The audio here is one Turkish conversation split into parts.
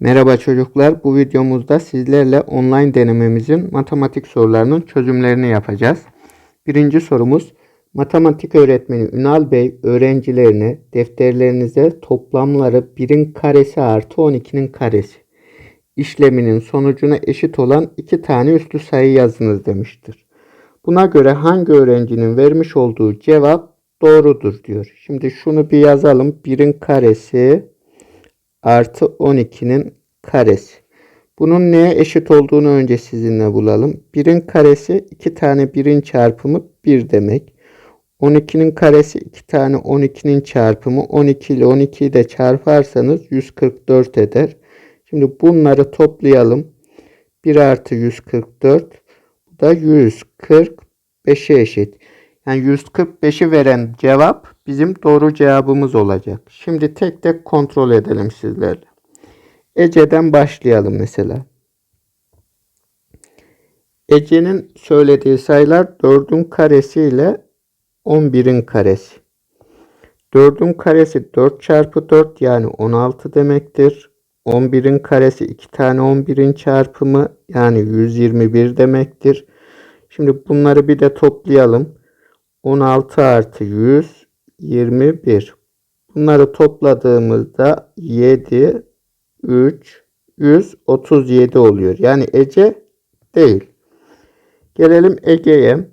Merhaba çocuklar. Bu videomuzda sizlerle online denememizin matematik sorularının çözümlerini yapacağız. Birinci sorumuz matematik öğretmeni Ünal Bey öğrencilerine defterlerinize toplamları 1'in karesi artı 12'nin karesi işleminin sonucuna eşit olan iki tane üslü sayı yazınız demiştir. Buna göre hangi öğrencinin vermiş olduğu cevap doğrudur diyor. Şimdi şunu bir yazalım. 1'in karesi artı 12'nin karesi. Bunun neye eşit olduğunu önce sizinle bulalım. 1'in karesi 2 tane 1'in çarpımı 1 demek. 12'nin karesi 2 tane 12'nin çarpımı 12 ile 12'yi de çarparsanız 144 eder. Şimdi bunları toplayalım. 1 artı 144 bu da 145'e eşit. Yani 145'i veren cevap bizim doğru cevabımız olacak. Şimdi tek tek kontrol edelim sizlerle. Ece'den başlayalım mesela. Ece'nin söylediği sayılar 4'ün karesi ile 11'in karesi. 4'ün karesi 4 çarpı 4 yani 16 demektir. 11'in karesi 2 tane 11'in çarpımı yani 121 demektir. Şimdi bunları bir de toplayalım. 16 artı 100 21. Bunları topladığımızda 7 3 137 oluyor. Yani Ece değil. Gelelim Ege'ye.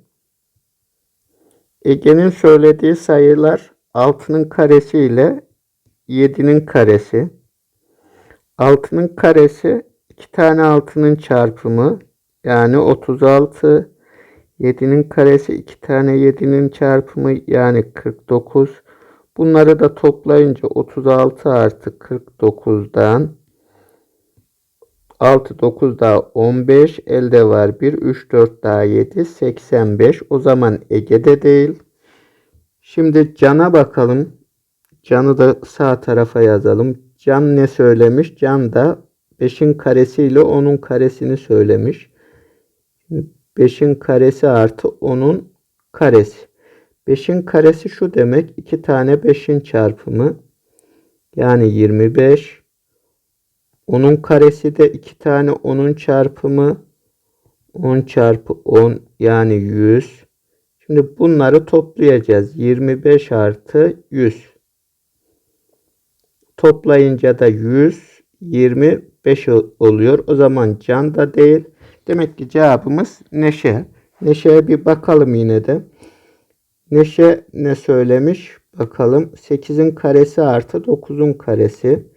Ege'nin söylediği sayılar 6'nın karesi ile 7'nin karesi. 6'nın karesi 2 tane 6'nın çarpımı yani 36. 7'nin karesi 2 tane 7'nin çarpımı yani 49. Bunları da toplayınca 36 artı 49'dan 6 9 daha 15 elde var 1 3 4 daha 7 85 o zaman Ege'de değil. Şimdi Can'a bakalım. Can'ı da sağ tarafa yazalım. Can ne söylemiş? Can da 5'in karesi ile 10'un karesini söylemiş. 5'in karesi artı 10'un karesi. 5'in karesi şu demek. 2 tane 5'in çarpımı. Yani 25. 10'un karesi de 2 tane 10'un çarpımı. 10 çarpı 10 yani 100. Şimdi bunları toplayacağız. 25 artı 100. Toplayınca da 125 oluyor. O zaman can da değil. Demek ki cevabımız Neşe. Neşe'ye bir bakalım yine de. Neşe ne söylemiş? Bakalım. 8'in karesi artı 9'un karesi.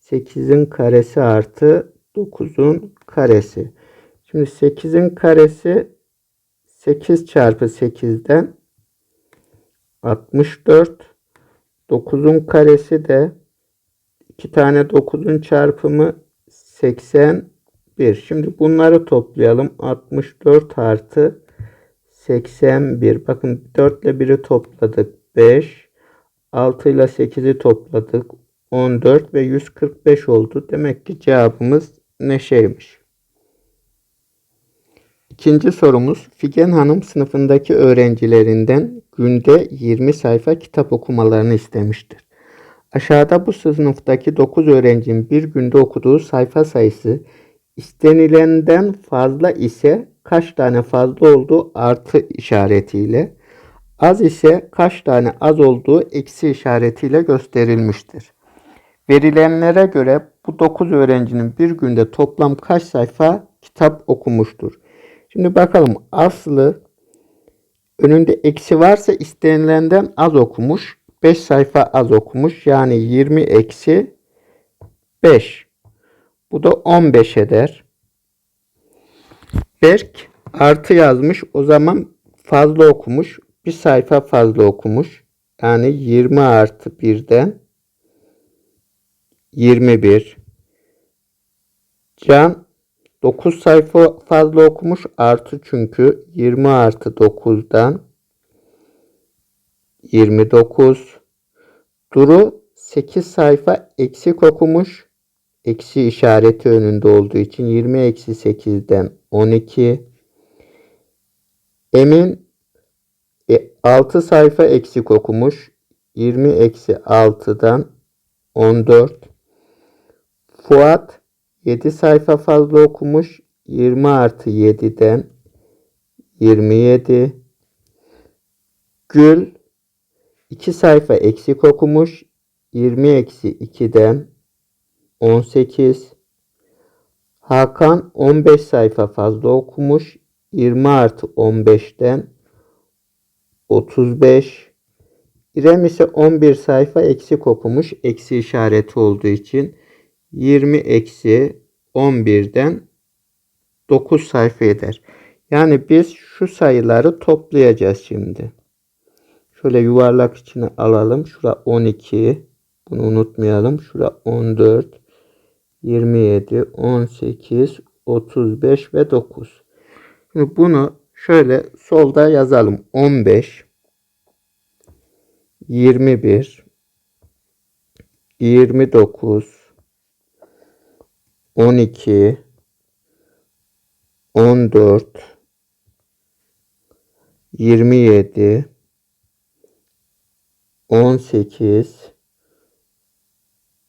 8'in karesi artı 9'un karesi. Şimdi 8'in karesi 8 çarpı 8'den 64. 9'un karesi de 2 tane 9'un çarpımı 81. Şimdi bunları toplayalım. 64 artı 81. Bakın 4 ile 1'i topladık. 5. 6 ile 8'i topladık. 14 ve 145 oldu. Demek ki cevabımız Neşe'ymiş. İkinci sorumuz Figen Hanım sınıfındaki öğrencilerinden günde 20 sayfa kitap okumalarını istemiştir. Aşağıda bu sınıftaki 9 öğrencinin bir günde okuduğu sayfa sayısı istenilenden fazla ise kaç tane fazla olduğu artı işaretiyle, az ise kaç tane az olduğu eksi işaretiyle gösterilmiştir. Verilenlere göre bu 9 öğrencinin bir günde toplam kaç sayfa kitap okumuştur? Şimdi bakalım Aslı önünde eksi varsa istenilenden az okumuş. 5 sayfa az okumuş. Yani 20 eksi 5. Bu da 15 eder. Berk artı yazmış. O zaman fazla okumuş. Bir sayfa fazla okumuş. Yani 20 artı 1'den 21. Can 9 sayfa fazla okumuş. Artı çünkü 20 artı 9'dan 29. Duru 8 sayfa eksik okumuş. Eksi işareti önünde olduğu için 20 eksi 8'den 12. Emin 6 sayfa eksik okumuş. 20 eksi 6'dan 14. Fuat 7 sayfa fazla okumuş. 20 artı 7'den 27. Gül 2 sayfa eksik okumuş. 20 eksi 2'den 18. Hakan 15 sayfa fazla okumuş. 20 artı 15'ten 35. İrem ise 11 sayfa eksik okumuş. Eksi işareti olduğu için 20 eksi 11'den 9 sayfa eder. Yani biz şu sayıları toplayacağız şimdi. Şöyle yuvarlak içine alalım. Şura 12. Bunu unutmayalım. Şura 14. 27, 18, 35 ve 9. Şimdi bunu şöyle solda yazalım. 15, 21, 29, 12, 14, 27, 18,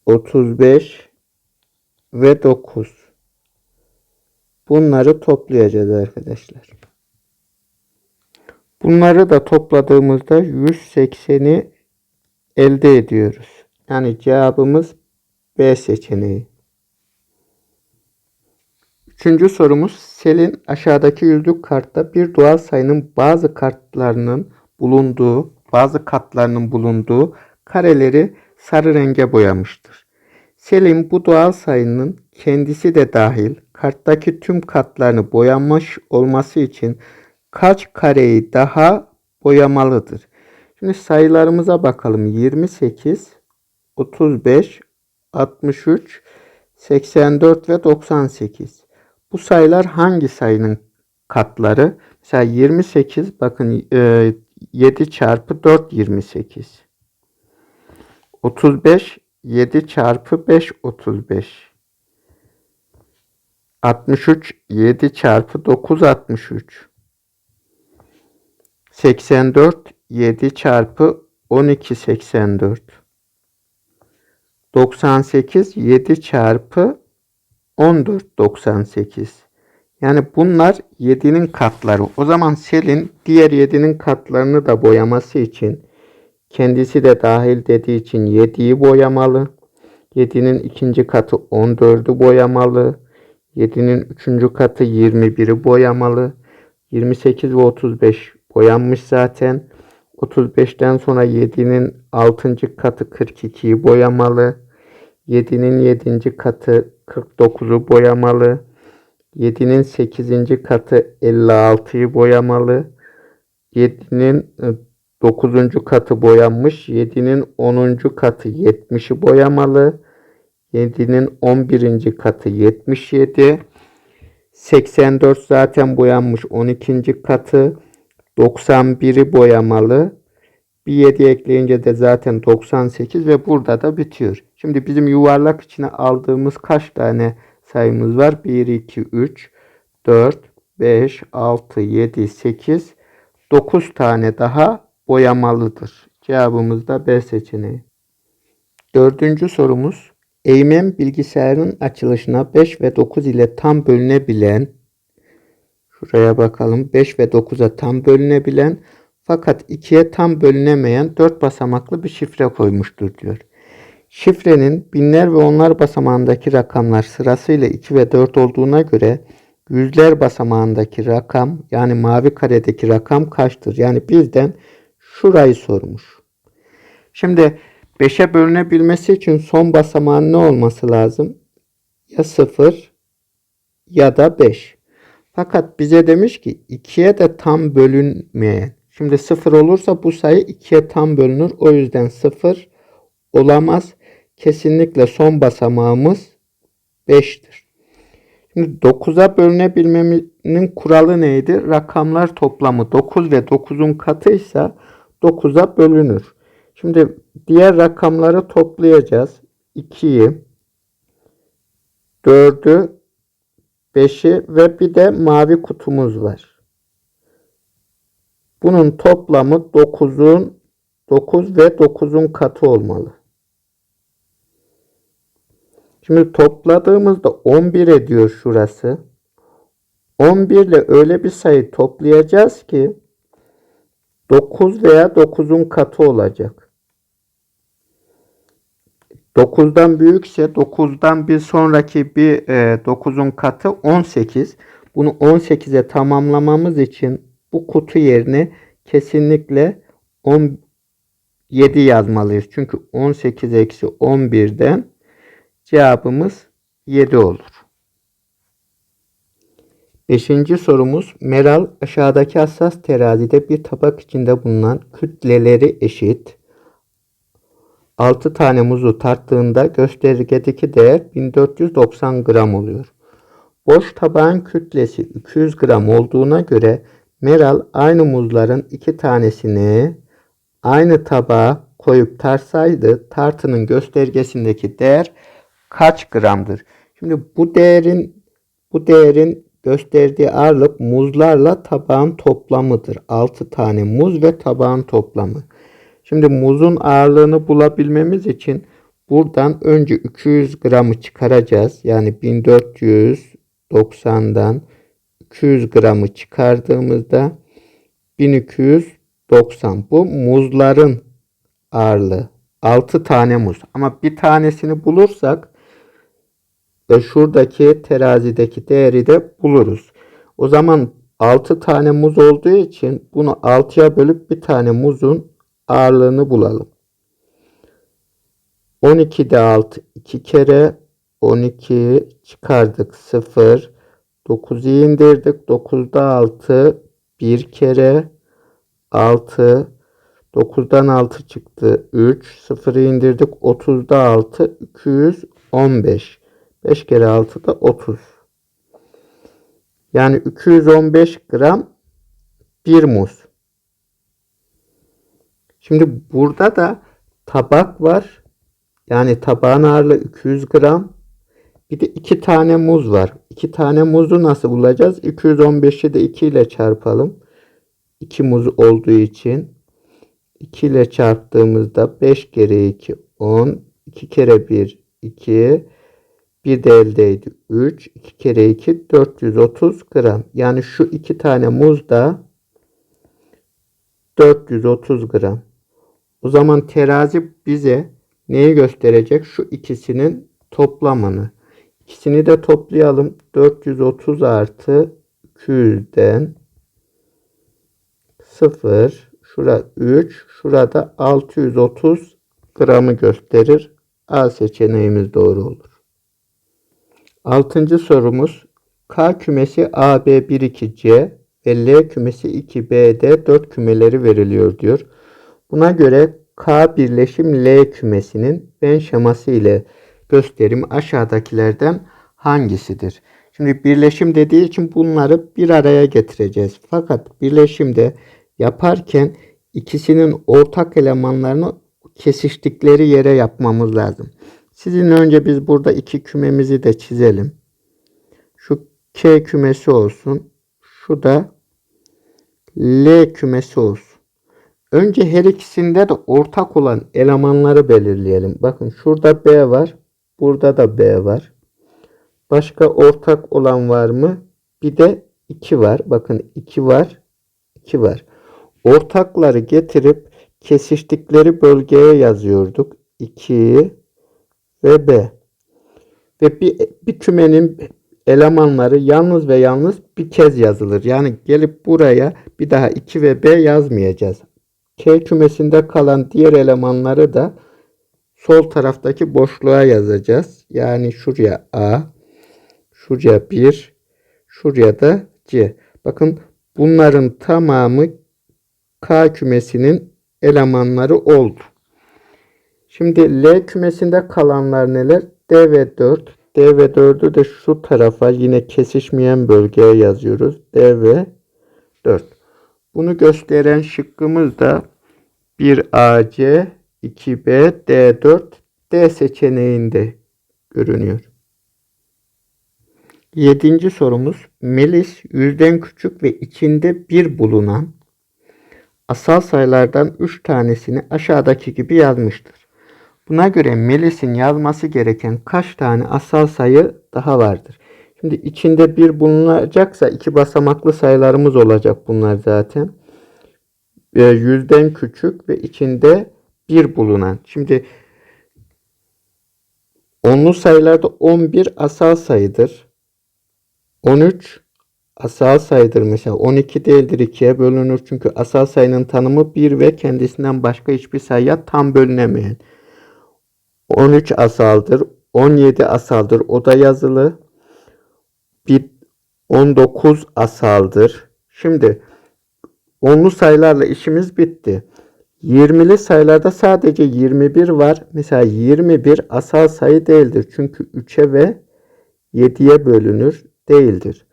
35 ve 9. Bunları toplayacağız arkadaşlar. Bunları da topladığımızda 180'i elde ediyoruz. Yani cevabımız B seçeneği. Üçüncü sorumuz Selin aşağıdaki yüzlük kartta bir doğal sayının bazı kartlarının bulunduğu, bazı katlarının bulunduğu kareleri sarı renge boyamıştır. Selim bu doğal sayının kendisi de dahil karttaki tüm katlarını boyanmış olması için kaç kareyi daha boyamalıdır? Şimdi sayılarımıza bakalım. 28, 35, 63, 84 ve 98. Bu sayılar hangi sayının katları? Mesela 28 bakın 7 çarpı 4 28. 35 7 çarpı 5 35. 63 7 çarpı 9 63. 84 7 çarpı 12 84. 98 7 çarpı 14 98. Yani bunlar 7'nin katları. O zaman Selin diğer 7'nin katlarını da boyaması için kendisi de dahil dediği için 7'yi boyamalı. 7'nin ikinci katı 14'ü boyamalı. 7'nin üçüncü katı 21'i boyamalı. 28 ve 35 boyanmış zaten. 35'ten sonra 7'nin 6. katı 42'yi boyamalı. 7'nin 7. katı 49'u boyamalı. 7'nin 8. katı 56'yı boyamalı. 7'nin 9. katı boyanmış. 7'nin 10. katı 70'i boyamalı. 7'nin 11. katı 77. 84 zaten boyanmış 12. katı. 91'i boyamalı. Bir 7 ekleyince de zaten 98 ve burada da bitiyor. Şimdi bizim yuvarlak içine aldığımız kaç tane sayımız var? 1, 2, 3, 4, 5, 6, 7, 8, 9 tane daha boyamalıdır. Cevabımız da B seçeneği. Dördüncü sorumuz. Eymen bilgisayarın açılışına 5 ve 9 ile tam bölünebilen Şuraya bakalım. 5 ve 9'a tam bölünebilen fakat 2'ye tam bölünemeyen 4 basamaklı bir şifre koymuştur diyor. Şifrenin binler ve onlar basamağındaki rakamlar sırasıyla 2 ve 4 olduğuna göre yüzler basamağındaki rakam yani mavi karedeki rakam kaçtır? Yani bizden şurayı sormuş. Şimdi 5'e bölünebilmesi için son basamağın ne olması lazım? Ya 0 ya da 5. Fakat bize demiş ki 2'ye de tam bölünmeyen. Şimdi 0 olursa bu sayı 2'ye tam bölünür. O yüzden 0 olamaz. Kesinlikle son basamağımız 5'tir. Şimdi 9'a bölünebilmenin kuralı neydi? Rakamlar toplamı 9 ve 9'un katıysa 9'a bölünür. Şimdi diğer rakamları toplayacağız. 2'yi, 4'ü, 5'i ve bir de mavi kutumuz var. Bunun toplamı 9'un 9 ve 9'un katı olmalı. Şimdi topladığımızda 11 ediyor şurası. 11 ile öyle bir sayı toplayacağız ki 9 veya 9'un katı olacak. 9'dan büyükse 9'dan bir sonraki bir e, 9'un katı 18. Bunu 18'e tamamlamamız için bu kutu yerine kesinlikle 17 yazmalıyız. Çünkü 18 eksi 11'den cevabımız 7 olur. Beşinci sorumuz Meral aşağıdaki hassas terazide bir tabak içinde bulunan kütleleri eşit 6 tane muzu tarttığında göstergedeki değer 1490 gram oluyor. Boş tabağın kütlesi 200 gram olduğuna göre Meral aynı muzların iki tanesini aynı tabağa koyup tarsaydı tartının göstergesindeki değer kaç gramdır? Şimdi bu değerin bu değerin gösterdiği ağırlık muzlarla tabağın toplamıdır. 6 tane muz ve tabağın toplamı. Şimdi muzun ağırlığını bulabilmemiz için buradan önce 200 gramı çıkaracağız. Yani 1490'dan 200 gramı çıkardığımızda 1290. Bu muzların ağırlığı. 6 tane muz. Ama bir tanesini bulursak ve şuradaki terazideki değeri de buluruz. O zaman 6 tane muz olduğu için bunu 6'ya bölüp bir tane muzun ağırlığını bulalım. 12'de 6 2 kere 12 çıkardık 0 9'u indirdik 9'da 6 1 kere 6 9'dan 6 çıktı 3 0'ı indirdik 30'da 6 215 5 kere 6 da 30 yani 215 gram bir muz Şimdi burada da tabak var. Yani tabağın ağırlığı 200 gram. Bir de iki tane muz var. İki tane muzu nasıl bulacağız? 215'i de 2 ile çarpalım. 2 muz olduğu için 2 ile çarptığımızda 5 kere 2 10. 2 kere 1 2. Bir de eldeydi 3. 2 kere 2 430 gram. Yani şu iki tane muz da 430 gram. O zaman terazi bize neyi gösterecek? Şu ikisinin toplamını. İkisini de toplayalım. 430 artı 200'den 0 şura 3 şurada 630 gramı gösterir. A seçeneğimiz doğru olur. Altıncı sorumuz K kümesi AB 1-2C ve L kümesi 2B'de 4 kümeleri veriliyor diyor. Buna göre K birleşim L kümesinin ben şeması ile gösterim aşağıdakilerden hangisidir? Şimdi birleşim dediği için bunları bir araya getireceğiz. Fakat birleşimde yaparken ikisinin ortak elemanlarını kesiştikleri yere yapmamız lazım. Sizin önce biz burada iki kümemizi de çizelim. Şu K kümesi olsun. Şu da L kümesi olsun. Önce her ikisinde de ortak olan elemanları belirleyelim. Bakın şurada B var. Burada da B var. Başka ortak olan var mı? Bir de 2 var. Bakın 2 var. 2 var. Ortakları getirip kesiştikleri bölgeye yazıyorduk. 2 ve B. Ve bir, bir kümenin elemanları yalnız ve yalnız bir kez yazılır. Yani gelip buraya bir daha 2 ve B yazmayacağız. K kümesinde kalan diğer elemanları da sol taraftaki boşluğa yazacağız. Yani şuraya A, şuraya 1, şuraya da C. Bakın bunların tamamı K kümesinin elemanları oldu. Şimdi L kümesinde kalanlar neler? D ve 4. D ve 4'ü de şu tarafa yine kesişmeyen bölgeye yazıyoruz. D ve 4. Bunu gösteren şıkkımız da 1AC, 2B, D4, D seçeneğinde görünüyor. Yedinci sorumuz Melis yüzden küçük ve içinde bir bulunan asal sayılardan 3 tanesini aşağıdaki gibi yazmıştır. Buna göre Melis'in yazması gereken kaç tane asal sayı daha vardır? Şimdi içinde bir bulunacaksa iki basamaklı sayılarımız olacak bunlar zaten. E, yüzden küçük ve içinde bir bulunan. Şimdi onlu sayılarda 11 asal sayıdır. 13 asal sayıdır mesela. 12 değildir 2'ye bölünür. Çünkü asal sayının tanımı 1 ve kendisinden başka hiçbir sayıya tam bölünemeyen. 13 asaldır. 17 asaldır. O da yazılı. Bir 19 asaldır. Şimdi onlu sayılarla işimiz bitti. 20'li sayılarda sadece 21 var. Mesela 21 asal sayı değildir. Çünkü 3'e ve 7'ye bölünür değildir.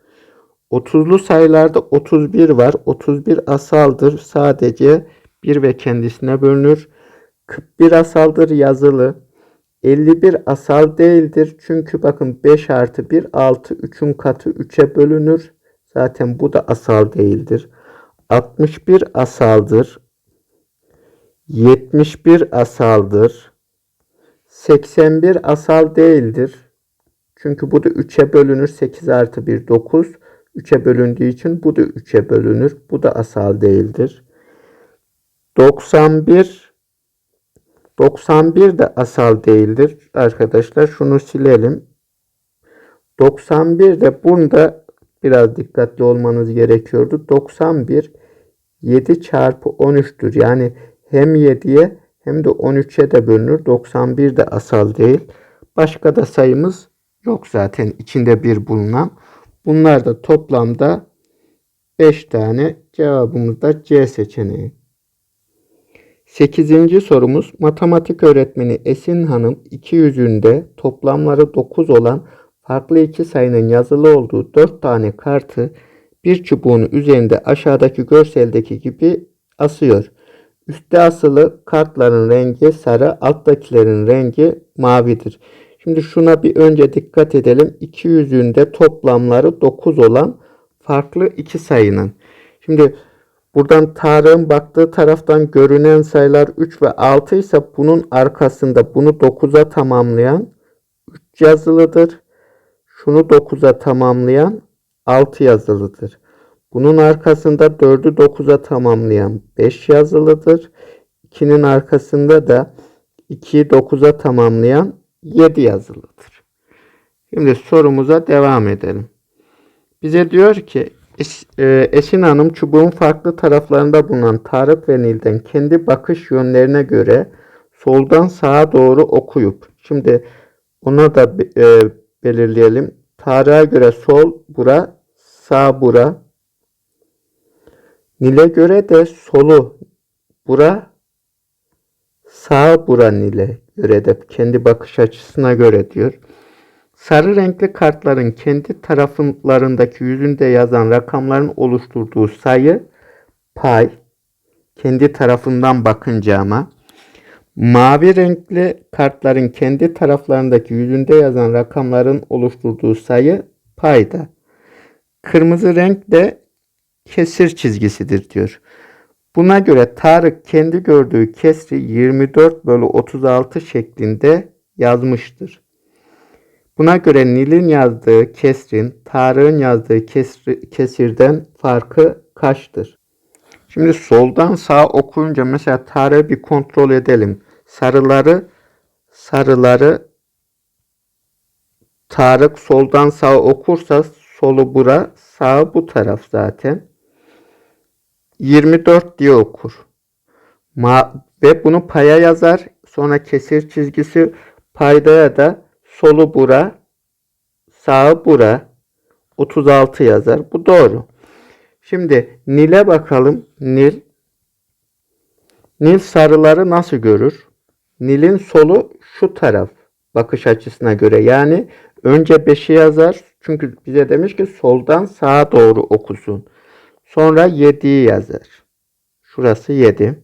30'lu sayılarda 31 var. 31 asaldır. Sadece 1 ve kendisine bölünür. 41 asaldır yazılı. 51 asal değildir. Çünkü bakın 5 artı 1 6 3'ün katı 3'e bölünür. Zaten bu da asal değildir. 61 asaldır. 71 asaldır. 81 asal değildir. Çünkü bu da 3'e bölünür. 8 artı 1 9. 3'e bölündüğü için bu da 3'e bölünür. Bu da asal değildir. 91 91 de asal değildir. Arkadaşlar şunu silelim. 91 de bunda biraz dikkatli olmanız gerekiyordu. 91 7 çarpı 13'tür. Yani hem 7'ye hem de 13'e de bölünür. 91 de asal değil. Başka da sayımız yok zaten içinde bir bulunan. Bunlar da toplamda 5 tane cevabımız da C seçeneği. 8. sorumuz matematik öğretmeni Esin Hanım 200'ünde toplamları 9 olan farklı iki sayının yazılı olduğu 4 tane kartı bir çubuğun üzerinde aşağıdaki görseldeki gibi asıyor. Üstte asılı kartların rengi sarı, alttakilerin rengi mavidir. Şimdi şuna bir önce dikkat edelim. 200'ünde toplamları 9 olan farklı iki sayının. Şimdi buradan Tarık'ın baktığı taraftan görünen sayılar 3 ve 6 ise bunun arkasında bunu 9'a tamamlayan 3 yazılıdır. Şunu 9'a tamamlayan 6 yazılıdır. Bunun arkasında 4'ü 9'a tamamlayan 5 yazılıdır. 2'nin arkasında da 2'yi 9'a tamamlayan 7 yazılıdır. Şimdi sorumuza devam edelim. Bize diyor ki e, Esin Hanım çubuğun farklı taraflarında bulunan Tarık ve Nil'den kendi bakış yönlerine göre soldan sağa doğru okuyup şimdi ona da e, belirleyelim. Tarık'a göre sol bura, sağ bura. Nil'e göre de solu bura, sağ bura Nil'e göre de kendi bakış açısına göre diyor. Sarı renkli kartların kendi taraflarındaki yüzünde yazan rakamların oluşturduğu sayı pay. Kendi tarafından bakınca ama. Mavi renkli kartların kendi taraflarındaki yüzünde yazan rakamların oluşturduğu sayı payda. Kırmızı renk de kesir çizgisidir diyor. Buna göre Tarık kendi gördüğü kesri 24 bölü 36 şeklinde yazmıştır. Buna göre Nil'in yazdığı kesrin Tarık'ın yazdığı kesri, kesirden farkı kaçtır? Şimdi soldan sağa okuyunca mesela Tarık'ı bir kontrol edelim. Sarıları sarıları Tarık soldan sağa okursa solu bura, sağ bu taraf zaten. 24 diye okur. Ma ve bunu paya yazar. Sonra kesir çizgisi paydaya da solu bura, sağı bura 36 yazar. Bu doğru. Şimdi Nil'e bakalım. Nil Nil sarıları nasıl görür? Nil'in solu şu taraf bakış açısına göre. Yani önce 5'i yazar. Çünkü bize demiş ki soldan sağa doğru okusun. Sonra 7'yi yazar. Şurası 7.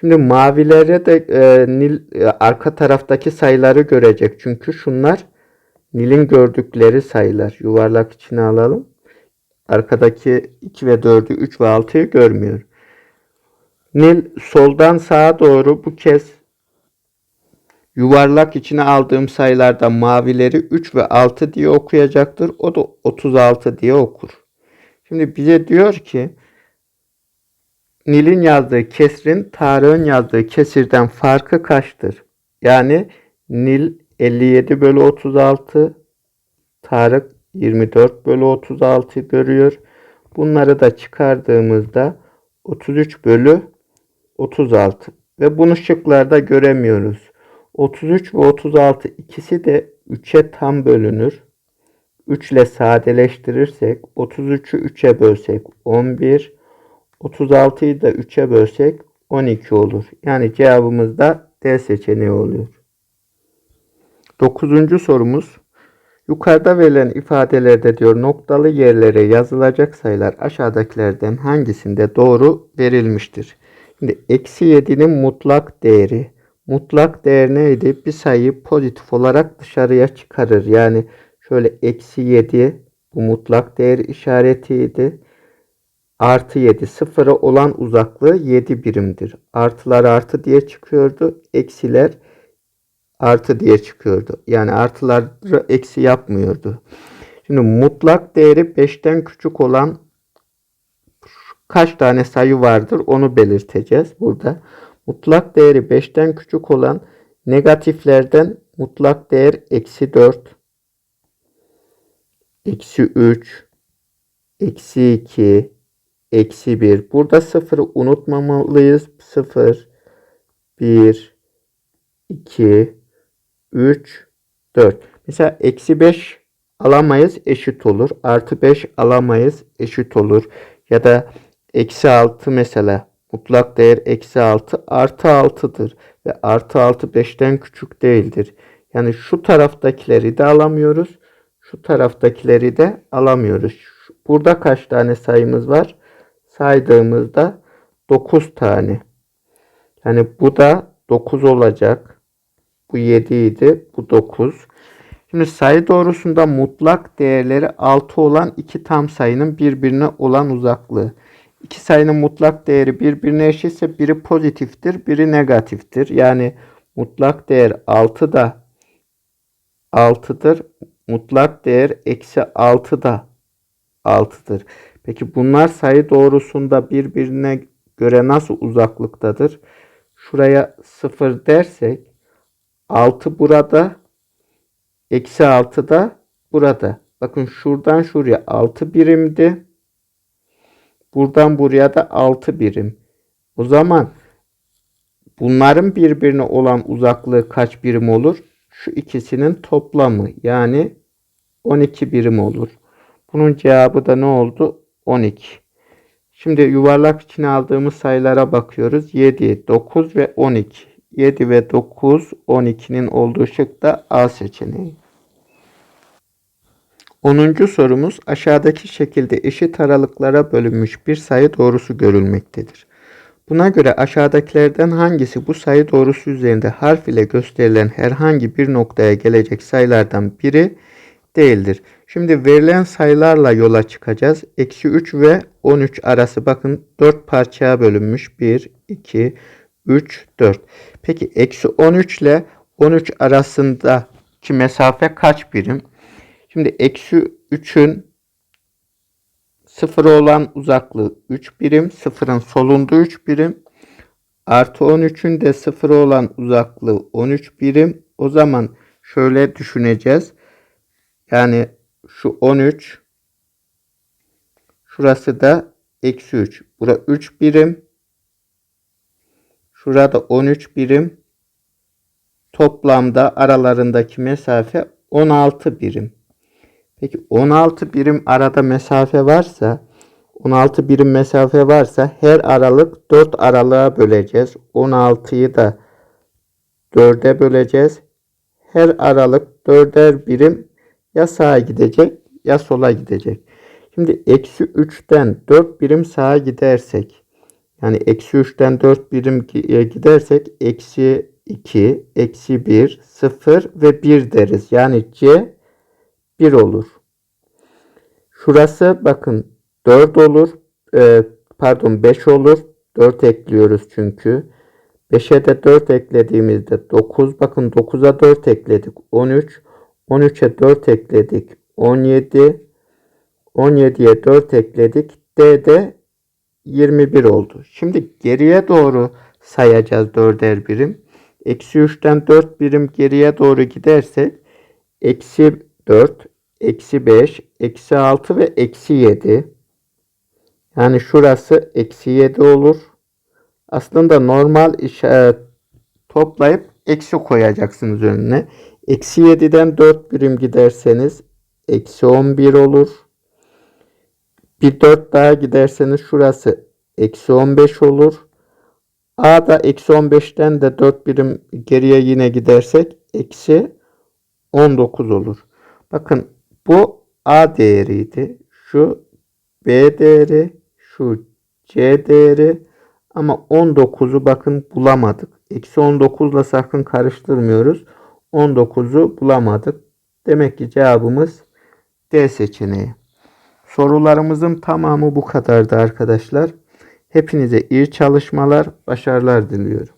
Şimdi mavilere de e, Nil e, arka taraftaki sayıları görecek. Çünkü şunlar Nil'in gördükleri sayılar. Yuvarlak içine alalım. Arkadaki 2 ve 4'ü 3 ve 6'yı görmüyor. Nil soldan sağa doğru bu kez Yuvarlak içine aldığım sayılarda mavileri 3 ve 6 diye okuyacaktır. O da 36 diye okur. Şimdi bize diyor ki Nil'in yazdığı kesrin Tarık'ın yazdığı kesirden farkı kaçtır? Yani Nil 57 bölü 36, Tarık 24 bölü 36 görüyor. Bunları da çıkardığımızda 33 bölü 36 ve bunu şıklarda göremiyoruz. 33 ve 36 ikisi de 3'e tam bölünür. 3 ile sadeleştirirsek 33'ü 3'e bölsek 11, 36'yı da 3'e bölsek 12 olur. Yani cevabımız da D seçeneği oluyor. Dokuzuncu sorumuz. Yukarıda verilen ifadelerde diyor noktalı yerlere yazılacak sayılar aşağıdakilerden hangisinde doğru verilmiştir? Şimdi eksi 7'nin mutlak değeri. Mutlak değer neydi? Bir sayıyı pozitif olarak dışarıya çıkarır. Yani şöyle eksi 7 bu mutlak değer işaretiydi. Artı 7 sıfıra olan uzaklığı 7 birimdir. Artılar artı diye çıkıyordu. Eksiler artı diye çıkıyordu. Yani artıları eksi yapmıyordu. Şimdi mutlak değeri 5'ten küçük olan kaç tane sayı vardır onu belirteceğiz burada. Mutlak değeri 5'ten küçük olan negatiflerden mutlak değer eksi 4, eksi 3, eksi 2, eksi 1. Burada sıfırı unutmamalıyız. 0, 1, 2, 3, 4. Mesela eksi 5 alamayız eşit olur. Artı 5 alamayız eşit olur. Ya da eksi 6 mesela mutlak değer eksi 6 artı 6'dır. Ve artı 6 5'ten küçük değildir. Yani şu taraftakileri de alamıyoruz. Şu taraftakileri de alamıyoruz. Burada kaç tane sayımız var? Saydığımızda 9 tane. Yani bu da 9 olacak. Bu 7 idi. Bu 9. Şimdi sayı doğrusunda mutlak değerleri 6 olan iki tam sayının birbirine olan uzaklığı. İki sayının mutlak değeri birbirine eşitse biri pozitiftir, biri negatiftir. Yani mutlak değer 6 da 6'dır. Mutlak değer eksi 6 da 6'dır. Peki bunlar sayı doğrusunda birbirine göre nasıl uzaklıktadır? Şuraya 0 dersek 6 burada. Eksi 6 da burada. Bakın şuradan şuraya 6 birimdi. Buradan buraya da 6 birim. O zaman bunların birbirine olan uzaklığı kaç birim olur? Şu ikisinin toplamı yani 12 birim olur. Bunun cevabı da ne oldu? 12. Şimdi yuvarlak içine aldığımız sayılara bakıyoruz. 7, 9 ve 12. 7 ve 9 12'nin olduğu şık da A seçeneği. 10. sorumuz aşağıdaki şekilde eşit aralıklara bölünmüş bir sayı doğrusu görülmektedir. Buna göre aşağıdakilerden hangisi bu sayı doğrusu üzerinde harf ile gösterilen herhangi bir noktaya gelecek sayılardan biri değildir. Şimdi verilen sayılarla yola çıkacağız. Eksi 3 ve 13 arası bakın 4 parçaya bölünmüş. 1, 2, 3, 4. Peki eksi 13 ile 13 arasındaki mesafe kaç birim? Şimdi eksi 3'ün sıfır olan uzaklığı 3 birim. Sıfırın solunda 3 birim. Artı 13'ün de sıfır olan uzaklığı 13 birim. O zaman şöyle düşüneceğiz. Yani şu 13 şurası da eksi 3. Bura 3 birim. Şurada 13 birim. Toplamda aralarındaki mesafe 16 birim. Peki 16 birim arada mesafe varsa 16 birim mesafe varsa her aralık 4 aralığa böleceğiz. 16'yı da 4'e böleceğiz. Her aralık 4'er birim ya sağa gidecek ya sola gidecek. Şimdi eksi 3'ten 4 birim sağa gidersek yani eksi 3'ten 4 birim e, gidersek eksi 2, eksi 1, 0 ve 1 deriz. Yani C 1 olur. Şurası bakın 4 olur. E, pardon 5 olur. 4 ekliyoruz çünkü. 5'e de 4 eklediğimizde 9. Bakın 9'a 4 ekledik. 13. 13'e 4 ekledik. 17. 17'ye 4 ekledik. D de 21 oldu. Şimdi geriye doğru sayacağız 4'er birim. Eksi 3'ten 4 birim geriye doğru gidersek eksi 4, eksi 5, eksi 6 ve eksi 7. Yani şurası eksi 7 olur. Aslında normal işaret toplayıp eksi koyacaksınız önüne. Eksi 7'den 4 birim giderseniz eksi 11 olur. Bir 4 daha giderseniz şurası eksi 15 olur. A'da eksi 15'ten de 4 birim geriye yine gidersek eksi 19 olur. Bakın bu A değeriydi. Şu B değeri, şu C değeri ama 19'u bakın bulamadık. Eksi 19 ile sakın karıştırmıyoruz. 19'u bulamadık. Demek ki cevabımız D seçeneği. Sorularımızın tamamı bu kadardı arkadaşlar. Hepinize iyi çalışmalar, başarılar diliyorum.